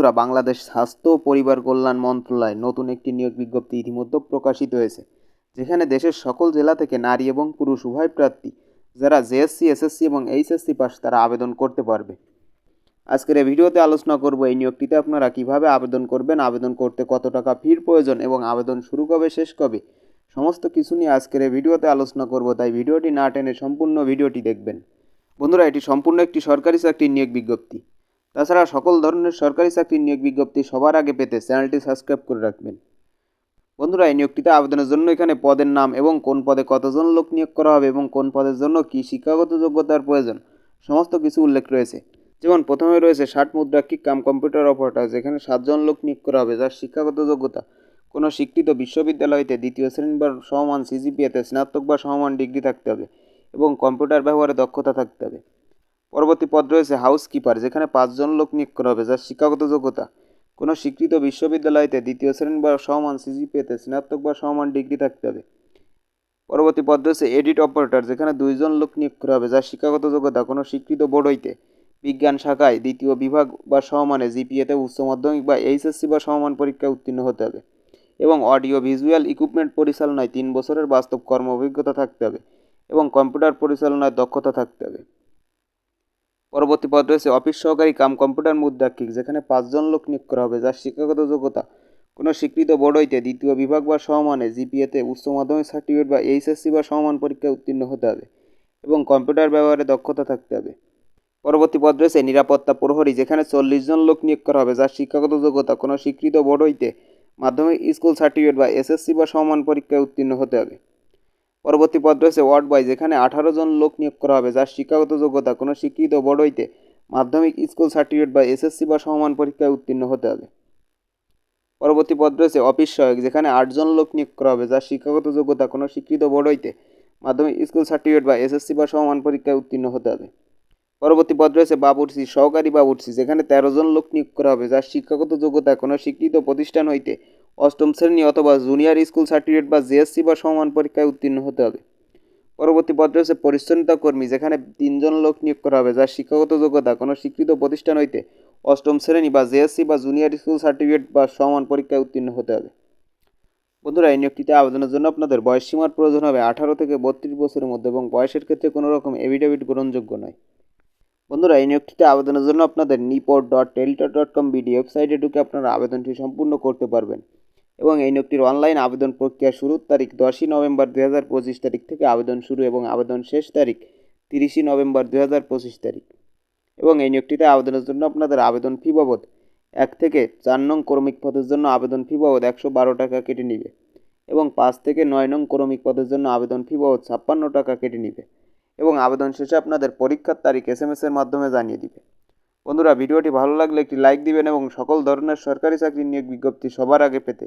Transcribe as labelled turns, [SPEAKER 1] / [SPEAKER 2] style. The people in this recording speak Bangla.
[SPEAKER 1] বন্ধুরা, বাংলাদেশ স্বাস্থ্য পরিবার কল্যাণ মন্ত্রণালয় নতুন একটি নিয়োগ বিজ্ঞপ্তি ইতিমধ্যে প্রকাশিত হয়েছে, যেখানে দেশের সকল জেলা থেকে নারী এবং পুরুষ উভয় প্রার্থী, যারা জেএসসি এসএসসি এবং এইচএসসি পাস, তারা আবেদন করতে পারবে। আজকের এই ভিডিওতে আলোচনা করব এই নিয়োগটিতে আপনারা কীভাবে আবেদন করবেন, আবেদন করতে কত টাকা ফির প্রয়োজন এবং আবেদন শুরু কবে, শেষ কবে, সমস্ত কিছু নিয়ে আজকের এই ভিডিওতে আলোচনা করব, তাই ভিডিওটি না টেনে সম্পূর্ণ ভিডিওটি দেখবেন। বন্ধুরা, এটি সম্পূর্ণ একটি সরকারি চাকরির নিয়োগ বিজ্ঞপ্তি। তাছাড়া সকল ধরনের সরকারি চাকরির নিয়োগ বিজ্ঞপ্তি সবার আগে পেতে চ্যানেলটি সাবস্ক্রাইব করে রাখবেন। বন্ধুরা, এই নিয়োগটিতে আবেদনের জন্য এখানে পদের নাম এবং কোন পদে কতজন লোক নিয়োগ করা হবে এবং কোন পদের জন্য কী শিক্ষাগত যোগ্যতার প্রয়োজন, সমস্ত কিছু উল্লেখ রয়েছে। যেমন, প্রথমে রয়েছে ষাট মুদ্রাক্ষিক কাম কম্পিউটার অপারেটর, যেখানে সাতজন লোক নিয়োগ করা হবে, যার শিক্ষাগত যোগ্যতা। কোনো স্বীকৃত বিশ্ববিদ্যালয়তে দ্বিতীয় শ্রেণি বা সমমান সিজিপিএতে স্নাতক বা সমমান ডিগ্রি থাকতে হবে এবং কম্পিউটার ব্যবহারে দক্ষতা থাকতে হবে। পরবর্তী পদ রয়েছে হাউসকিপার যেখানে পাঁচজন লোক নিয়োগ করা হবে যার শিক্ষাগত যোগ্যতা। কোনো স্বীকৃত বিশ্ববিদ্যালয়তে দ্বিতীয় শ্রেণি বা সমমান সিজিপিএতে স্নাতক বা সমমান ডিগ্রি থাকতে হবে। পরবর্তী পদ রয়েছে এডিট অপারেটর যেখানে দুইজন লোক নিয়োগ করা হবে যার শিক্ষাগত যোগ্যতা। কোনো স্বীকৃত বোর্ড হইতে বিজ্ঞান শাখায় দ্বিতীয় বিভাগ বা সমমানে জিপিএতে উচ্চ মাধ্যমিক বা এইচএসসি বা সমমান পরীক্ষায় উত্তীর্ণ হতে হবে। এবং অডিও ভিজুয়াল ইকুইপমেন্ট পরিচালনায় তিন বছরের বাস্তব কর্ম অভিজ্ঞতা থাকতে হবে এবং কম্পিউটার পরিচালনায় দক্ষতা থাকতে হবে। পরবর্তী পদ রয়েছে অফিস সহকারী কাম কম্পিউটার মুদ্রাক্ষিক, যেখানে পাঁচজন লোক নিয়োগ করা হবে, যার শিক্ষাগত যোগ্যতা। কোনো স্বীকৃত বোর্ড হইতে দ্বিতীয় বিভাগ বা সমমানে জিপিএতে উচ্চ মাধ্যমিক সার্টিফিকেট বা এইচএসসি বা সমমান পরীক্ষায় উত্তীর্ণ হতে হবে এবং কম্পিউটার ব্যবহারে দক্ষতা থাকতে হবে। পরবর্তী পদ রয়েছে নিরাপত্তা প্রহরী, যেখানে চল্লিশ জন লোক নিয়োগ করা হবে, যার শিক্ষাগত যোগ্যতা কোনো স্বীকৃত বোর্ড হইতে মাধ্যমিক স্কুল সার্টিফিকেট বা এসএসসি বা সমান পরীক্ষায় উত্তীর্ণ হতে হবে। পরবর্তী পদ রয়েছে ওয়ার্ড বয়, যেখানে আঠারো জন লোক নিয়োগ করা হবে যার শিক্ষাগত যোগ্যতা, কোনো শিক্ষিত বোর্ড হইতে মাধ্যমিক স্কুল সার্টিফিকেট বা এসএসসি বা সমান পরীক্ষায় উত্তীর্ণ হতে হবে। পরবর্তী পদ রয়েছে অফিস সহায়ক, যেখানে আটজন লোক নিয়োগ করা হবে যার শিক্ষাগত যোগ্যতা, কোনো স্বীকৃত বোর্ড হইতে মাধ্যমিক স্কুল সার্টিফিকেট বা এসএসসি বা সমান পরীক্ষায় উত্তীর্ণ হতে হবে। পরবর্তী পদ রয়েছে বাবুর্চি, সহকারী বাবুর্চি, যেখানে তেরো জন লোক নিয়োগ করা হবে যার শিক্ষাগত যোগ্যতা, কোনো স্বীকৃত প্রতিষ্ঠান হইতে অষ্টম শ্রেণি অথবা জুনিয়র স্কুল সার্টিফিকেট বা জিএসসি বা সমান পরীক্ষায় উত্তীর্ণ হতে হবে। পরবর্তী পদ রয়েছে পরিচ্ছন্নতা কর্মী, যেখানে তিনজন লোক নিয়োগ করা হবে, যার শিক্ষাগত যোগ্যতা কোনো স্বীকৃত প্রতিষ্ঠান হইতে অষ্টম শ্রেণি বা জেএসসি বা জুনিয়র স্কুল সার্টিফিকেট বা সমান পরীক্ষায় উত্তীর্ণ হতে হবে। বন্ধুরা, এই নিয়োগটিতে আবেদনের জন্য আপনাদের বয়স সীমার প্রয়োজন হবে আঠারো থেকে বত্রিশ বছরের মধ্যে এবং বয়সের ক্ষেত্রে কোনো রকম এভিডেভিট গ্রহণযোগ্য নয়। বন্ধুরা, এই নিয়োগটিতে আবেদনের জন্য আপনাদের NIPORT dot Teletalk dot com BD ওয়েবসাইটে ঢুকে আপনারা আবেদনটি সম্পূর্ণ করতে পারবেন। এবং এই নিয়োগটির অনলাইন আবেদন প্রক্রিয়া শুরুর তারিখ দশই নভেম্বর দু হাজার পঁচিশ তারিখ থেকে আবেদন শুরু এবং আবেদন শেষ তারিখ তিরিশই নভেম্বর দু হাজার পঁচিশ তারিখ। এবং এই নিয়োগটিতে আবেদনের জন্য আপনাদের আবেদন ফি বাবদ এক থেকে চার নং ক্রমিক পদের জন্য আবেদন ফি বাবদ একশো বারো টাকা কেটে নিবে এবং পাঁচ থেকে নয় নং ক্রমিক পদের জন্য আবেদন ফি বাবদ ছাপ্পান্ন টাকা কেটে নিবে এবং আবেদন শেষে আপনাদের পরীক্ষার তারিখ এস এম এসের মাধ্যমে জানিয়ে দিবে। বন্ধুরা, ভিডিওটি ভালো লাগলে একটি লাইক দিবেন এবং সকল ধরনের সরকারি চাকরি নিয়োগ বিজ্ঞপ্তি সবার আগে পেতে